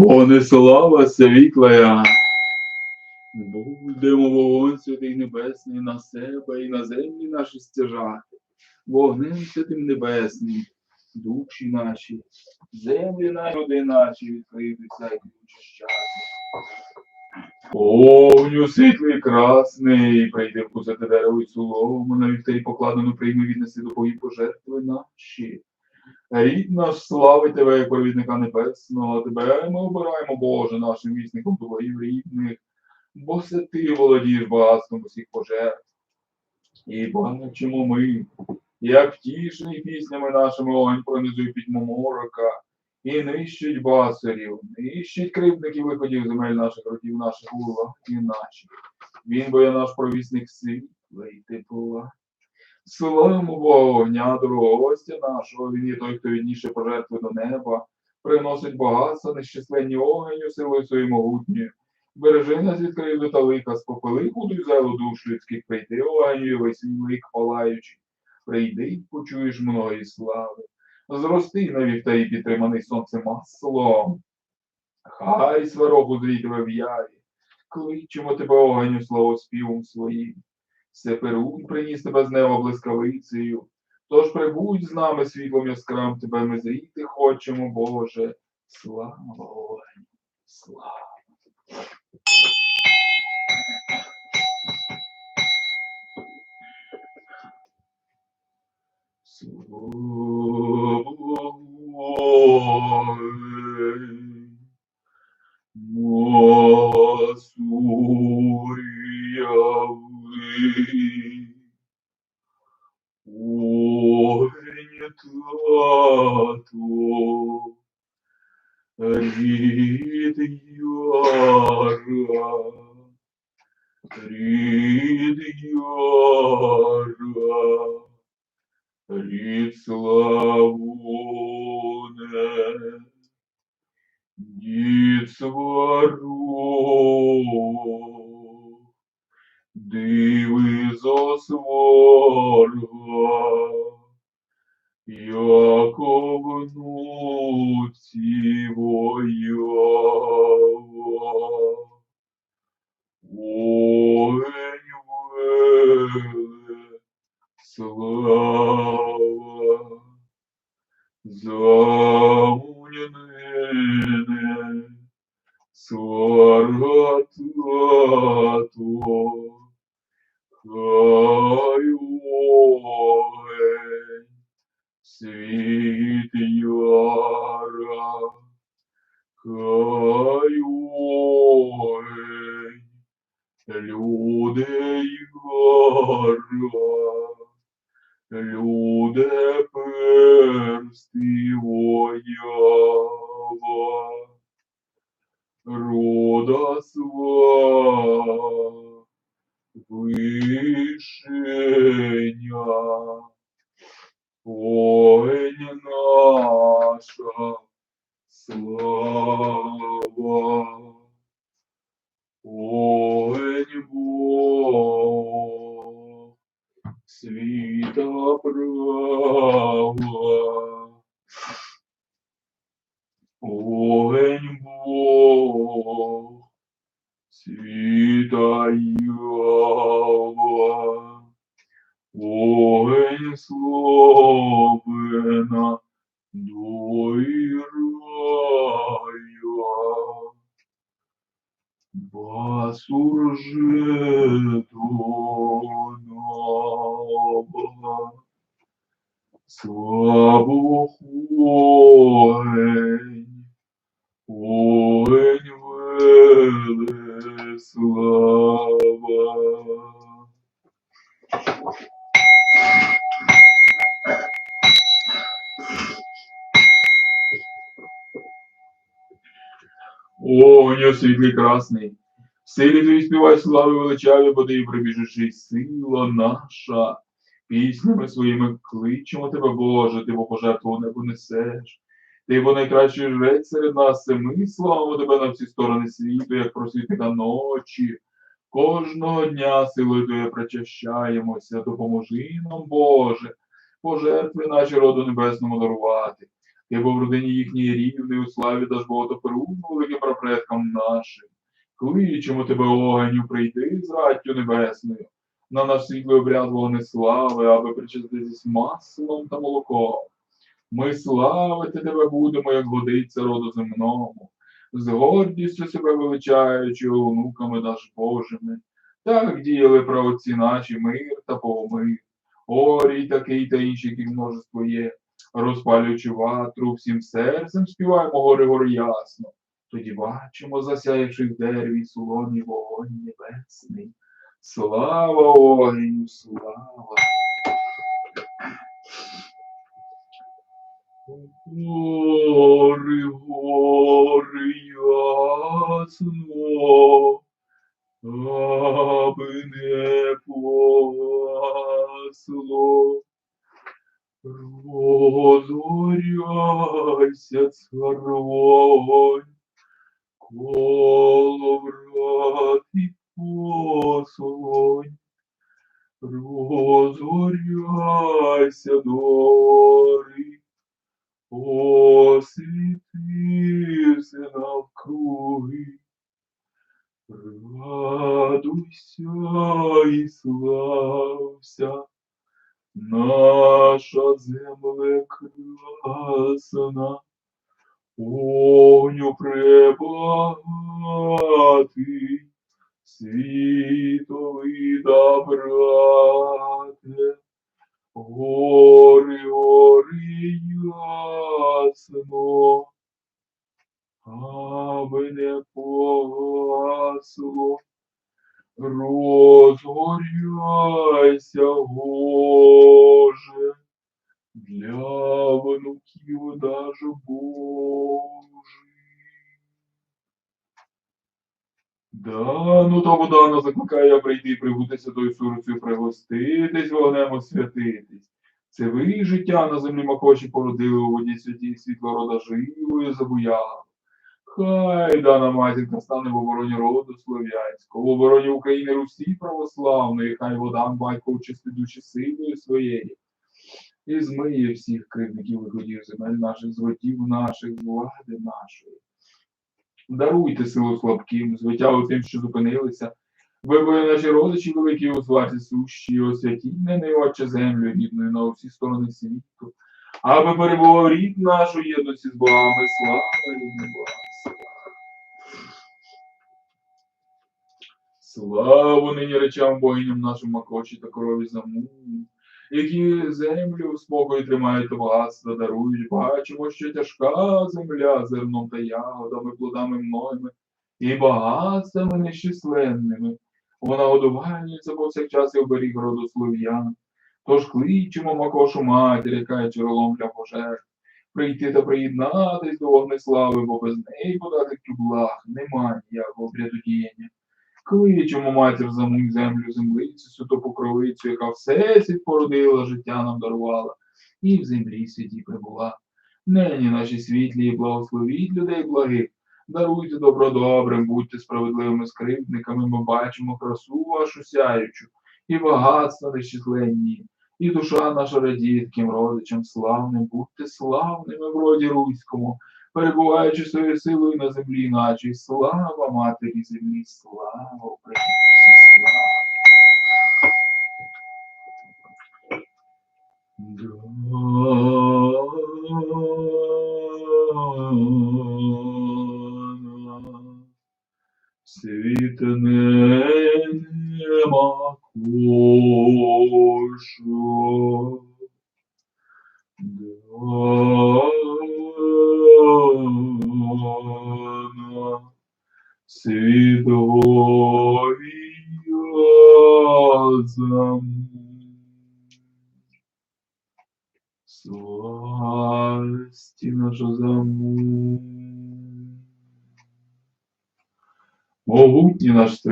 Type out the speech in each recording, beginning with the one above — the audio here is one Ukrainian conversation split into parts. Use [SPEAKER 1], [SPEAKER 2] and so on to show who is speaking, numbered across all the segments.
[SPEAKER 1] О, не слава світлая. Будемо вогонь святий небесний на себе і на землі наші стяжати. Вогнем святим небесним, душі наші, землі наші, роди наші відкритися і очищати. Огню світлий красний, прийди вкусити дерево й солому, на вівтарі покладену прийми віднеси до богів пожертви наші. Рід наш славить тебе, як провідника небесного, тебе ми обираємо, Боже, нашим вісником до рідних, бо все ти володієш багатством усіх пожертв. І бачимо ми, як втішені піснями нашими огонь пронизує пітьму морока, і нищить басарів, нищить кривдників виходів земель наших родів, наших ула і наших. Він бо є наш провісник світла і тепла. Славимо огня, дорогого гостя нашого, він є той, хто відніше пожертви до неба, приносить багатство, нещисленні огню силою своєю могутньою. Бережи нас від кривди та лиха, спопили худу й зелу душ людських, прийди огню, весь лик палаючи. Прийди, почуєш многої слави. Зрости на вівтарі підтриманий сонцем маслом. Хай сварог узрій тебе в. Кличемо тебе огню славоспівом своїм. Сеперун приніс тебе з неба блискавицею. Тож прибудь з нами світлом яскравим, тебе ми зріти хочемо, Боже. Слава. Слава яра, рід яра, рід славоне. Дід диви зо сварга, яко воява. Люди яра, Люде персти воява, рода сва, вишеня, ой наша слава, ой права. Огонь Бог, світа ява, огонь славина, до рая. Басур же до неба, славу огонь, огонь веле слава. Огонь світлий красний, в силі твої співай слави величаві, бо ти прибіжучи сила наша. Піснями своїми кличемо тебе, Боже, ти пожертву небо несеш. Ти бо найкращий жрець серед нас, і ми славимо тебе на всі сторони світу, як просвітника ночі. Кожного дня силою Твоєю причащаємося, допоможи нам, Боже, пожертви наші роду небесному дарувати. ти бо в родині їхній рівний у славі даш Боготоперу великим прапредкам нашим. Кличемо тебе, огеню, прийди з раттю небесною, на наш світлий обряд вогнеслави, аби причаститись маслом та молоком. Ми славити тебе будемо, як годиться роду земному, з гордістю себе величаючи, онуками наш Божими. Так діяли праотці наші мир та помир. Орій такий та інший, який множество є, розпалюючи ватру, всім серцем співаємо гори гори ясно. Тоді бачимо, засяявши в дереві солоні вогонь небесний. Слава огню, слава! Гори, Розоряйся, дори, освітився навкруги. Радуйся і слався, наша земля красна, огню пребагатий, світовий добрате, ясно, аби не погасло. Розгоряйся, Боже, для внуків даже. Да, ну то Богдана закликає прийти, прибути святою сурцею, пригоститись, вогнем освятитись. Це ви життя на землі макоші породили у воді святі світло рода живою забуяло. Хай дана матінка стане в обороні роду слов'янського, в обороні України Русі православної, хай водан батько очисти душі силою своєї. І змиє всіх кривдників виходів земель наших, з наших, влади нашої. Даруйте силу слабким, звитягу тим, що зупинилися. Ви наші родичі великі у зварці сущі, освятіть не отче землю рідною на усі сторони світу. Аби перебував рід наш у єдності з Богами, слава рідним Богам. Славу нині речам богиням нашим макочі та корові заму, які землю в спокої тримають та багатство дарують. Бачимо, що тяжка земля зерном та ягодами, плодами мнойми і багатствами нещисленними. Вона годувальниця повсякчас і оберіг роду слов'ян. Тож кличемо макошу матір, яка є джерелом для пожертв, прийти та приєднатись до вогнеслави, бо без неї податки благ немає ніякого врятодіяння. Кличемо матір за мою землю, землицю, святу покровицю, яка все світ породила, життя нам дарувала, і в землі святі прибула. Нині наші світлі і благословіть людей благих, даруйте добро добрим, будьте справедливими скрипниками, ми бачимо красу вашу сяючу, і багатства нещисленні, і душа наша радіє таким родичам славним, будьте славними в роді руському, перебуваючи своєю силою на землі наче, слава матері землі, слава Україні, слава. Дана, Світ нема кошу.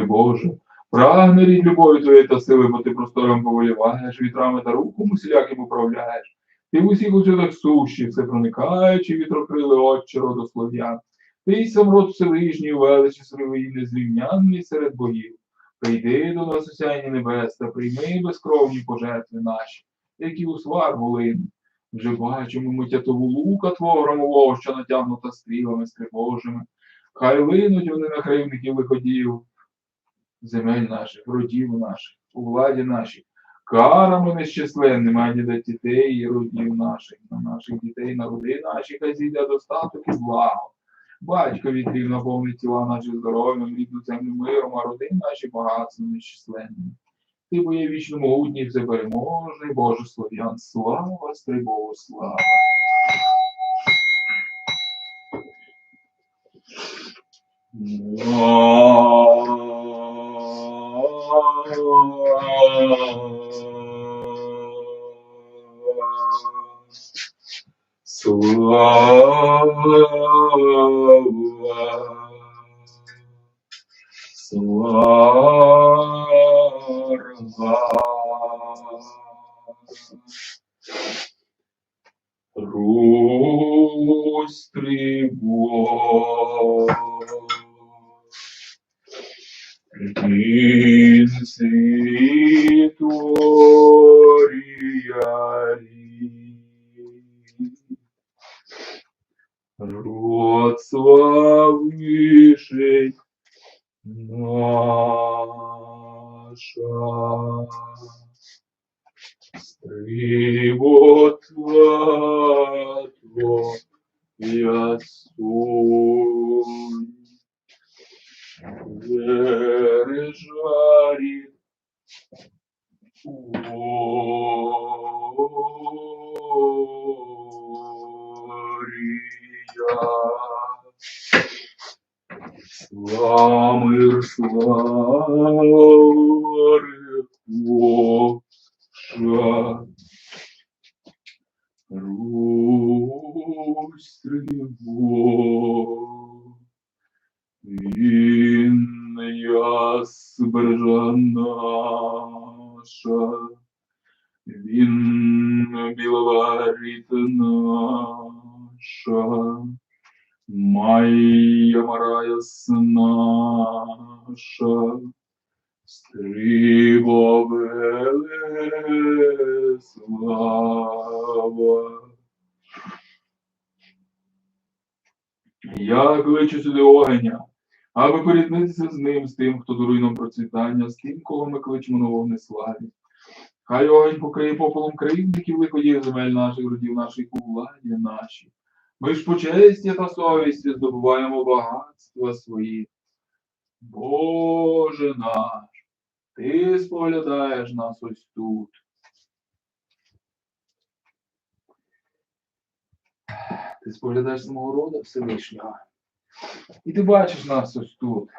[SPEAKER 1] Боже, прагне рід любові твоєї та сили, бо ти простором поволіваєш, вітрами та рухом усіляким управляєш. Ти в усіх усюдах сущі, все проникаючи, вітрокрили отче роду слов'ян. Ти сам род Всевишній, величі своєї незрівнянний серед богів. Прийди до нас осяйні небес та прийми безкровні пожертви наші, які у свар волин. Вже бачимо ми тятову лука твого громового, що натягнута стрілами скрипожими. Хай линуть вони на кривників виходів, земель наших, родів наших, у владі нашій. Карами нещасленними, ані до дітей і родів наших, на наших дітей, на роди наші, хай зійде достаток і благо. Батько відрів наповнить тіла наші здоров'ям, рідну землю миром, а роди наші багатством нещасленними. Ти бо є вічно могутній, всепереможний, Боже слов'ян, слава, стрибову слава. Слава, слава. Русь тривог. Він світорія Род славніший Сламир слави Божа. Русь тривог. Він яс наша, він біловаріт наша, Майя Мараяс наша, Стрибо слава. Я кличу сюди огеня, аби поріднитися з ним, з тим, хто дарує нам процвітання, з тим, кого ми кличемо на вогнеславі. Хай огонь покриє пополом кривдників виходів земель наших, родів наших у владі нашій. Ми ж по честі та совісті здобуваємо багатства свої. Боже наш, ти споглядаєш нас ось тут. Ти споглядаєш самого рода Всевишнього. І ти бачиш нас ось тут.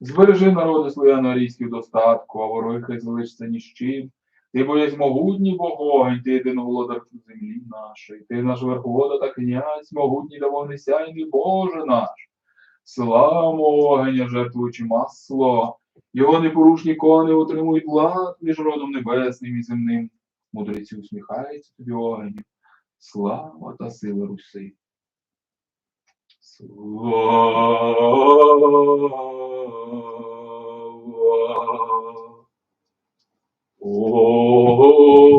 [SPEAKER 1] Збережи народи славяно-арійські в достатку, а вороги хай залишиться ні з чим. Ти боєць могутній Богогень, ти єдиноволодар землі нашої, ти наш верховода та князь, могутній та вогнесяйний Боже наш. Слава огеня, жертвуючи масло, його непорушні кони отримують лад між родом небесним і земним. Мудреці усміхаються тобі огеню. Слава та сила Руси. Слава. Ой,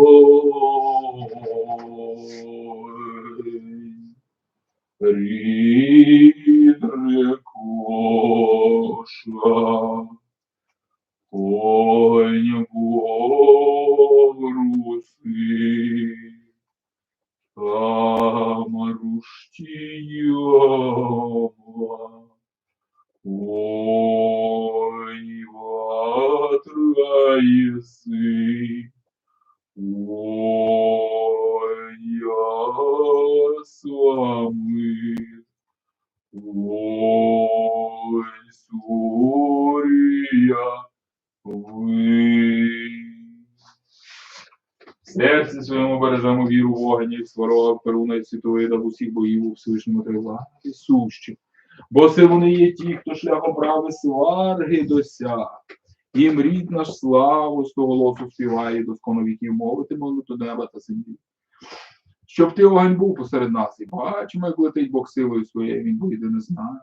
[SPEAKER 1] рідре ясламит, Ой, сурія, ви. В своєму бережемо віру вогнів, сварога, перуна і світовий да в усіх боїв у Всевишньому триваги сущі. Бо це вони є ті, хто шляхом прави сварги досяг. Їм рід наш славу того голосу співає, досконо віків мовити молиту неба та землі. Щоб ти огонь був посеред нас, і бачимо, як летить Бог силою своєю, він вийде не знає.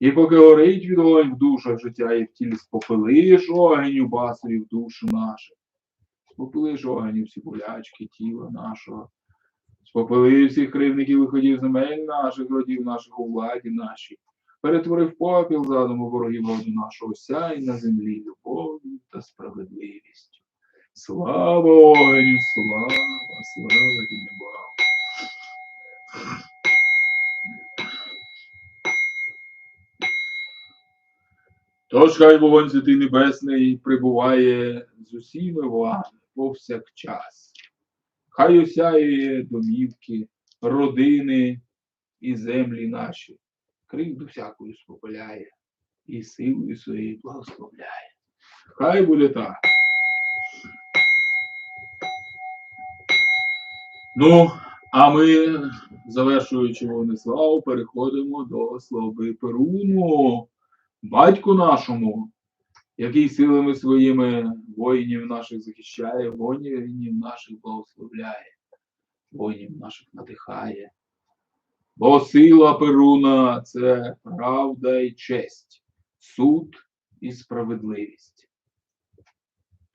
[SPEAKER 1] І поки горить від огонь в душах життя, і в тілі спопилиш огонь у басові в душу нашу. Спопилиш огонь у всі болячки тіла нашого. Спопили всіх кривників виходів земель наших, родів наших у владі нашій. Перетворив попіл задуму ворогів роду нашого, сяй на землі любов'ю та справедливістю. Слава огню, слава, слава Богам. Тож хай вогонь святий небесний прибуває з усіми вами повсякчас. Хай осяює домівки, родини і землі наші, кривду всякою спопиляє і силою своєю благословляє. Хай буде так. Ну, а ми, завершуючи Вогнеславу, переходимо до слави Перуну, батьку нашому, який силами своїми воїнів наших захищає, воїнів наших благословляє, воїнів наших надихає. Бо сила Перуна це правда і честь, суд і справедливість.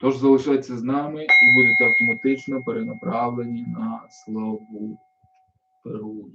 [SPEAKER 1] Тож залишайтеся з нами і будете автоматично перенаправлені на славу Перуну.